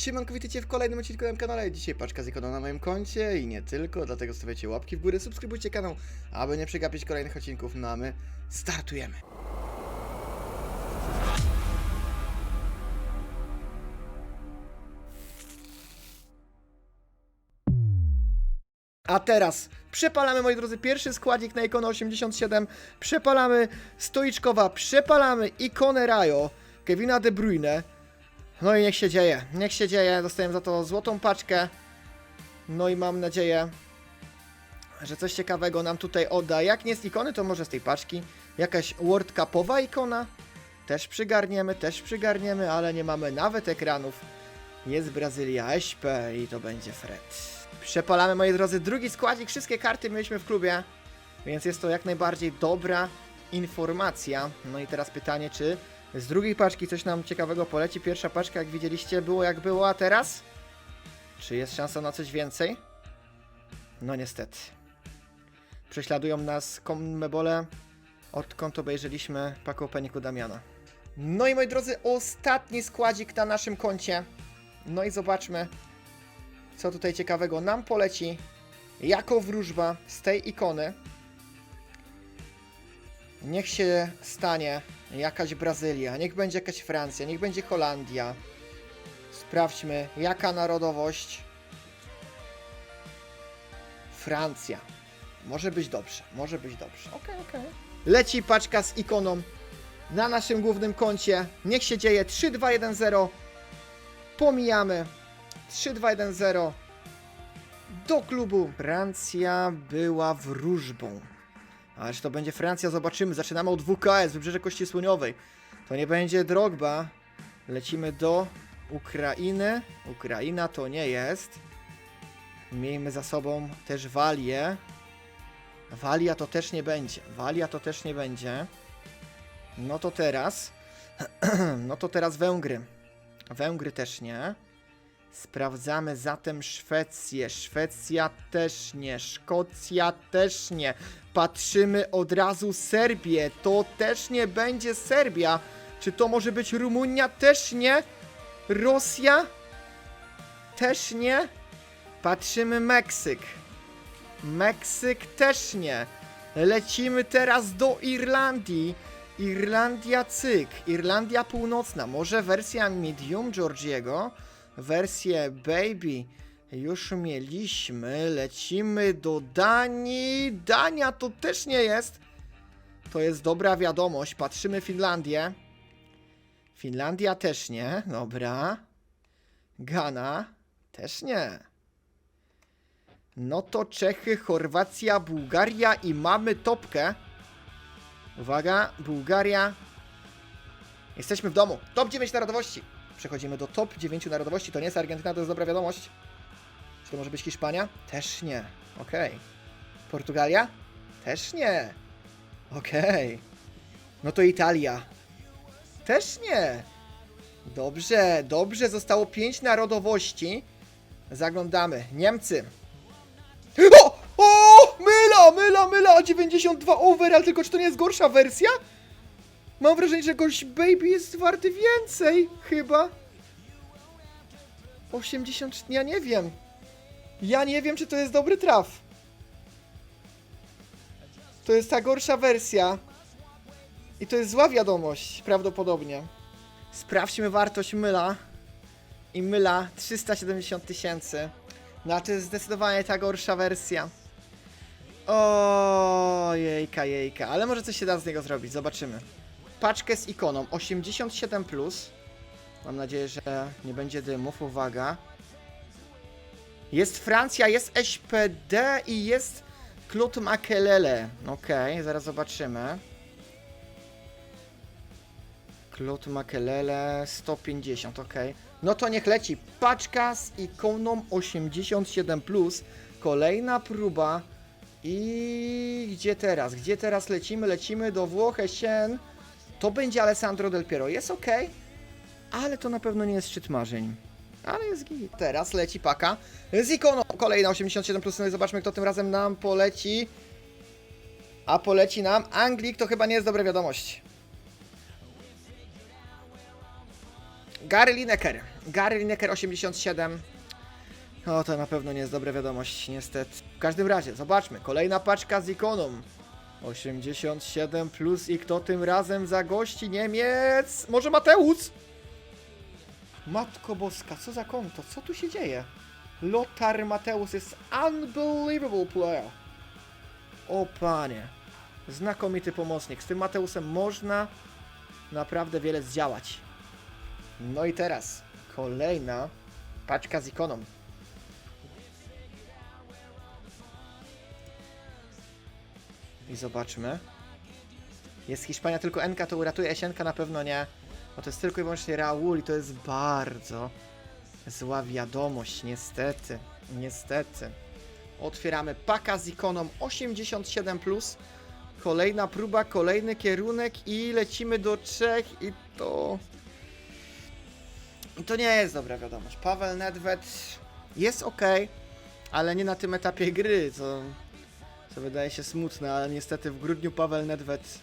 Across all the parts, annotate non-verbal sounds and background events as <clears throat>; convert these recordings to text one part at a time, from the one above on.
Siemanko, witajcie w kolejnym odcinku na moim kanale. Dzisiaj paczka z ikoną na moim koncie i nie tylko, dlatego stawiajcie łapki w górę, subskrybujcie kanał, aby nie przegapić kolejnych odcinków. No a my startujemy. A teraz przepalamy, moi drodzy, pierwszy składnik na ikonę 87. Przepalamy Stoiczkowa, przepalamy ikonę Rajo, Kevina De Bruyne. No i niech się dzieje, niech się dzieje. Dostałem za to złotą paczkę. No i mam nadzieję, że coś ciekawego nam tutaj odda. Jak nie z ikony, to może z tej paczki. Jakaś World Cupowa ikona. Też przygarniemy, też przygarniemy, ale nie mamy nawet ekranów. Jest Brazylia SP i to będzie Fred. Przepalamy, moi drodzy, drugi składnik. Wszystkie karty mieliśmy w klubie, więc jest to jak najbardziej dobra informacja. No i teraz pytanie, czy z drugiej paczki coś nam ciekawego poleci. Pierwsza paczka, jak widzieliście, było jak było, a teraz? Czy jest szansa na coś więcej? No niestety. Prześladują nas kommebole, odkąd obejrzeliśmy Paco Peniku Damiana. No i moi drodzy, ostatni składzik na naszym koncie. No i zobaczmy, co tutaj ciekawego nam poleci jako wróżba z tej ikony. Niech się stanie jakaś Brazylia, niech będzie jakaś Francja, niech będzie Holandia. Sprawdźmy, jaka narodowość. Francja. Może być dobrze, może być dobrze. Okej, okej. Leci paczka z ikoną na naszym głównym koncie. Niech się dzieje 3, 2, 1, 0. Pomijamy. 3, 2, 1, 0. Do klubu. Francja była wróżbą. Ależ to będzie Francja, zobaczymy. Zaczynamy od WKS, Wybrzeże Kości Słoniowej. To nie będzie Drogba. Lecimy do Ukrainy. Ukraina to nie jest. Miejmy za sobą też Walię. Walia to też nie będzie. Walia to też nie będzie. No to teraz. <clears throat> no to teraz Węgry. Węgry też nie. Sprawdzamy zatem Szwecję. Szwecja też nie. Szkocja też nie. Patrzymy od razu Serbię. To też nie będzie Serbia. Czy to może być Rumunia? Też nie. Rosja? Też nie. Patrzymy Meksyk. Meksyk też nie. Lecimy teraz do Irlandii. Irlandia cyk. Irlandia północna. Może wersja medium Georgiego. Wersję baby już mieliśmy. Lecimy do Danii. Dania to też nie jest. To jest dobra wiadomość. Patrzymy Finlandię. Finlandia też nie. Dobra. Ghana też nie. No to Czechy, Chorwacja, Bułgaria i mamy topkę. Uwaga, Bułgaria. Jesteśmy w domu. Top 9 narodowości. Przechodzimy do top 9 narodowości. To nie jest Argentyna, to jest dobra wiadomość. Czy to może być Hiszpania? Też nie. Okej. Portugalia? Też nie. Okej. No to Italia. Też nie. Dobrze, dobrze. Zostało 5 narodowości. Zaglądamy. Niemcy. <gasps> O! O! Myla, myla, myla! 92 overall, tylko czy to nie jest gorsza wersja? Mam wrażenie, że gość baby jest warty więcej, chyba. 80, ja nie wiem. Ja nie wiem, czy to jest dobry traf. To jest ta gorsza wersja. I to jest zła wiadomość, prawdopodobnie. Sprawdźmy wartość myla. I myla 370 tysięcy. No to jest zdecydowanie ta gorsza wersja. O jejka, jejka. Ale może coś się da z niego zrobić, zobaczymy. Paczkę z ikoną 87+. Plus. Mam nadzieję, że nie będzie dymów. Uwaga. Jest Francja, jest SPD i jest Claude Makelele. Okej, zaraz zobaczymy. Claude Makelele 150, ok. No to niech leci. Paczka z ikoną 87+. Plus. Kolejna próba. I gdzie teraz? Gdzie teraz lecimy? Lecimy do Włoch, Sien. To będzie Alessandro Del Piero. Jest ok, ale to na pewno nie jest szczyt marzeń. Ale jest git. Teraz leci paka z ikoną. Kolejna 87+. Plus. No i zobaczmy, kto tym razem nam poleci. A poleci nam Anglik, to chyba nie jest dobra wiadomość. Gary Lineker. Gary Lineker 87. O, to na pewno nie jest dobra wiadomość, niestety. W każdym razie, zobaczmy. Kolejna paczka z ikoną. 87 plus i kto tym razem za gości Niemiec? Może Mateusz? Matko Boska, co za konto? Co tu się dzieje? Lothar Mateusz jest unbelievable player. O panie. Znakomity pomocnik. Z tym Mateusem można naprawdę wiele zdziałać. No i teraz kolejna paczka z ikoną. I zobaczmy. Jest Hiszpania, tylko Enka to uratuje, Esienka na pewno nie. Bo to jest tylko i wyłącznie Raul i to jest bardzo zła wiadomość, niestety. Niestety. Otwieramy paka z ikoną 87+. Plus. Kolejna próba, kolejny kierunek i lecimy do Czech i to... I to nie jest dobra wiadomość. Paweł Nedved jest ok, ale nie na tym etapie gry, co, co wydaje się smutne, ale niestety w grudniu Paweł Nedved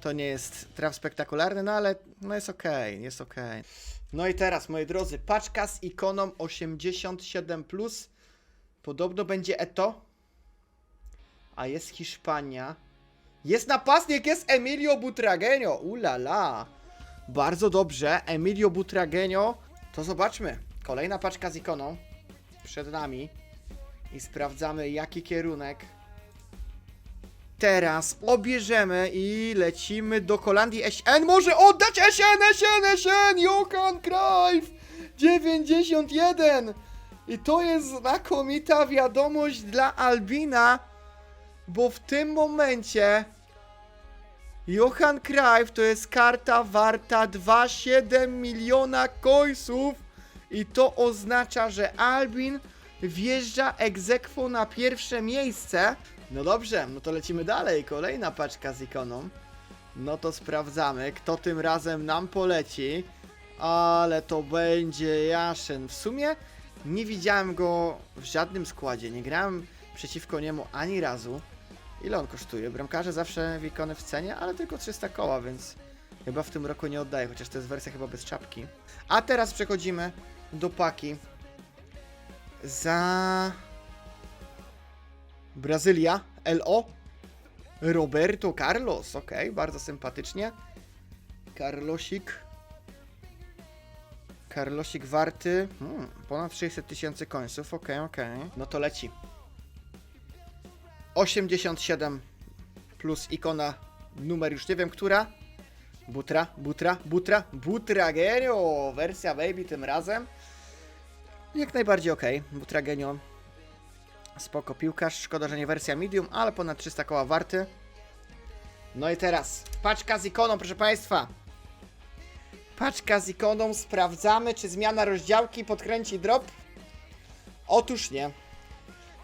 to nie jest traf spektakularny, no ale no jest ok, jest ok. No i teraz, moi drodzy, paczka z ikoną 87+. Plus. Podobno będzie Eto, a jest Hiszpania. Jest napastnik, jest Emilio Butragenio. Ulala. Bardzo dobrze, Emilio Butragenio. To zobaczmy. Kolejna paczka z ikoną przed nami. I sprawdzamy, jaki kierunek. Teraz obierzemy i lecimy do Holandii. SN może oddać SN, SN, SN, Johan Cruyff 91. I to jest znakomita wiadomość dla Albina, bo w tym momencie Johan Cruyff to jest karta warta 2,7 miliona końców i to oznacza, że Albin wjeżdża egzekwo na pierwsze miejsce. No dobrze, no to lecimy dalej. Kolejna paczka z ikoną. No to sprawdzamy, kto tym razem nam poleci. Ale to będzie Jaszyn. W sumie nie widziałem go w żadnym składzie. Nie grałem przeciwko niemu ani razu. Ile on kosztuje? Bramkarze zawsze ikony w cenie, ale tylko 300 koła, więc chyba w tym roku nie oddaję, chociaż to jest wersja chyba bez czapki. A teraz przechodzimy do paki za Brazylia, LO, Roberto Carlos, ok, bardzo sympatycznie. Carlosik. Carlosik warty hmm, ponad 600 tysięcy końców, ok, ok. No to leci. 87 plus ikona numer już nie wiem która. Butra, Butra, Butra, Butragenio, wersja baby tym razem. Jak najbardziej ok, Butragenio. Spoko piłkarz, szkoda, że nie wersja medium, ale ponad 300 koła warty. No i teraz paczka z ikoną, proszę Państwa. Paczka z ikoną, sprawdzamy, czy zmiana rozdziałki podkręci drop. Otóż nie.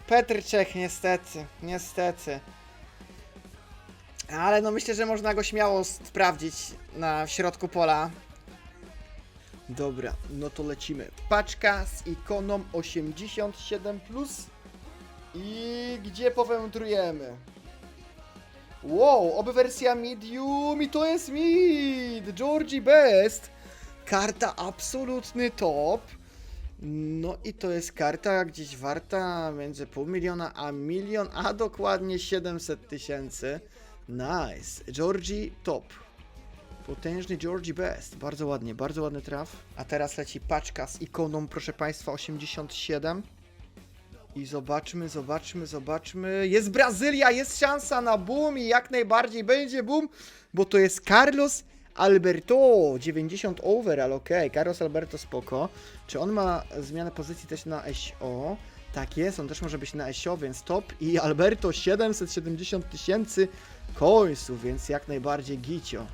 Petr Czech, niestety, niestety. Ale no myślę, że można go śmiało sprawdzić na środku pola. Dobra, no to lecimy. Paczka z ikoną 87+. Plus. I gdzie powędrujemy? Wow, oby wersja medium i to jest mid! Georgie Best! Karta absolutny top. No i to jest karta gdzieś warta między pół miliona a milion, a dokładnie 700 tysięcy. Nice. Georgie top. Potężny Georgie Best. Bardzo ładnie, bardzo ładny traf. A teraz leci paczka z ikoną, proszę Państwa, 87. I zobaczmy, zobaczmy, zobaczmy. Jest Brazylia, jest szansa na boom i jak najbardziej będzie boom, bo to jest Carlos Alberto. 90 overall, ok. Carlos Alberto spoko. Czy on ma zmianę pozycji też na SO? Tak jest, on też może być na SO, więc top. I Alberto 770 tysięcy końców, więc jak najbardziej gicio.